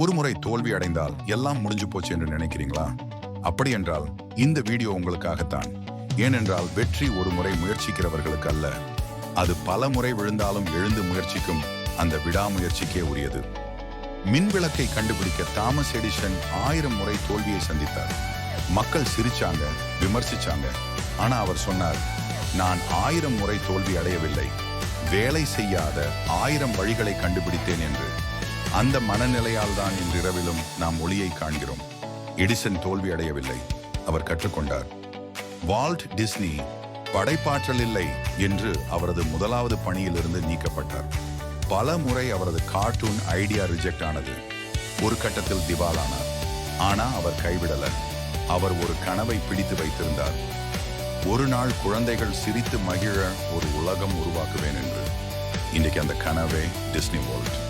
ஒரு முறை தோல்வி அடைந்தால் எல்லாம் முடிஞ்சு போச்சு என்று நினைக்கிறீங்களா? அப்படி என்றால் இந்த வீடியோ உங்களுக்காகத்தான். ஏனென்றால் வெற்றி ஒரு முறை முயற்சிக்கிறவர்களுக்கு அல்ல. அது பல முறை விழுந்தாலும் எழுந்து முயற்சிக்கும் அந்த விடாமுயற்சிக்கே உரியது. மின் விளக்கை கண்டுபிடிக்க தாமஸ் எடிசன் ஆயிரம் முறை தோல்வியை சந்தித்தார். மக்கள் சிரிச்சாங்க விமர்சிச்சாங்க. ஆனா அவர் சொன்னார் நான் ஆயிரம் முறை தோல்வி அடையவில்லை. வேலை செய்யாத ஆயிரம் வழிகளை கண்டுபிடித்தேன் என்று. அந்த மனநிலையால் தான் இன்றிரவிலும் நாம் ஒளியை காண்கிறோம். எடிசன் தோல்வி அடையவில்லை. அவர் கற்றுக்கொண்டார். வால்ட் டிஸ்னி படைப்பாற்றல் இல்லை என்று அவரது முதலாவது பணியிலிருந்து நீக்கப்பட்டார். பல முறை அவரது கார்ட்டூன் ஐடியா ரிஜெக்ட் ஆனது. ஒரு கட்டத்தில் திவாலானார். ஆனா அவர் கைவிடல. அவர் ஒரு கனவை பிடித்து வைத்திருந்தார். ஒரு நாள் குழந்தைகள் சிரித்து மகிழ ஒரு உலகம் உருவாக்குவேன் என்று. இன்றைக்கு அந்த கனவே டிஸ்னி வேர்ல்ட்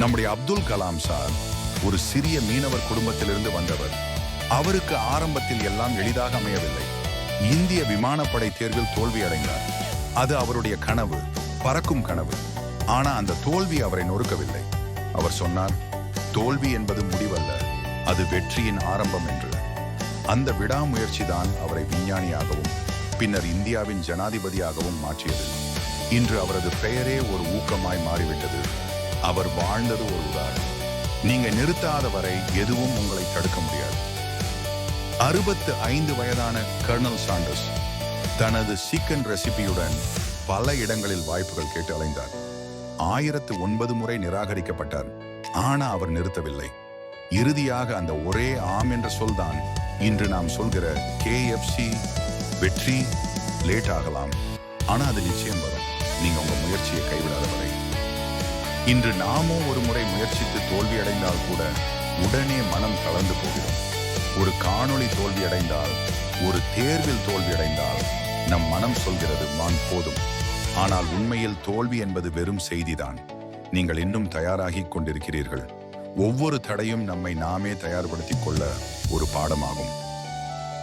நம்முடைய அப்துல் கலாம் சார் ஒரு சிறிய மீனவர் குடும்பத்திலிருந்து வந்தவர். அவருக்கு ஆரம்பத்தில் எல்லாம் எளிதாக அமையவில்லை. இந்திய விமானப்படை தேர்வில் தோல்வி அடைந்தார். அது அவருடைய கனவு பறக்கும் கனவு. ஆனா அந்த தோல்வி அவரை நொறுக்கவில்லை. அவர் சொன்னார் தோல்வி என்பது முடிவல்ல அது வெற்றியின் ஆரம்பம் என்று. அந்த விடாமுயற்சி தான் அவரை விஞ்ஞானியாகவும் பின்னர் இந்தியாவின் ஜனாதிபதியாகவும் மாற்றியது. இன்று அவரது பெயரே ஒரு ஊக்கமாய் மாறிவிட்டது. அவர் வாழ்ந்தது ஒரு உதாரணம். நீங்க நிறுத்தாத வரை எதுவும் உங்களை தடுக்க முடியாது. அறுபத்து ஐந்து வயதான கர்னல் சாண்டர்ஸ் தனது சிக்கன் ரெசிபியுடன் பல இடங்களில் வாய்ப்புகள் கேட்டு அலைந்தார். ஆயிரத்து ஒன்பது முறை நிராகரிக்கப்பட்டார். ஆனா அவர் நிறுத்தவில்லை. இறுதியாக அந்த ஒரே ஆம் என்ற சொல்தான் இன்று நாம் சொல்கிற கேஎஃப்சி வெற்றி லேட் ஆகலாம். ஆனா அது நிச்சயம் வரும். நீங்க உங்க முயற்சியை கைவிடாத வரை இன்று நாமோ ஒரு முறை முயற்சித்து தோல்வி அடைந்தால் கூட உடனே மனம் கலந்து போகிறோம். ஒரு காணொளி தோல்வி அடைந்தால் ஒரு தேர்வில் தோல்வி அடைந்தால் நம் மனம் சொல்கிறது வான் போதும். ஆனால் உண்மையில் தோல்வி என்பது வெறும் செய்திதான். நீங்கள் இன்னும் தயாராகிக் கொண்டிருக்கிறீர்கள். ஒவ்வொரு தடையும் நம்மை நாமே தயார்படுத்திக் கொள்ள ஒரு பாடமாகும்.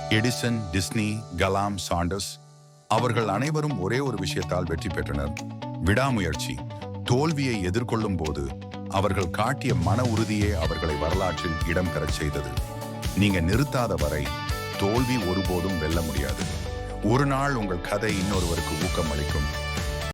எடிசன் டிஸ்னி கலாம் சாண்டர்ஸ் அவர்கள் அனைவரும் ஒரே ஒரு விஷயத்தால் வெற்றி பெற்றனர். விடாமுயற்சி. தோல்வியை எதிர்கொள்ளும் போது அவர்கள் காட்டிய மன உறுதியே அவர்களை வரலாற்றில் இடம் பெறச் செய்தது. நீங்க நிறுத்தாத வரை தோல்வி ஒருபோதும் வெல்ல முடியாது. ஒரு நாள் உங்கள் கதை இன்னொருவருக்கு ஊக்கம் அளிக்கும்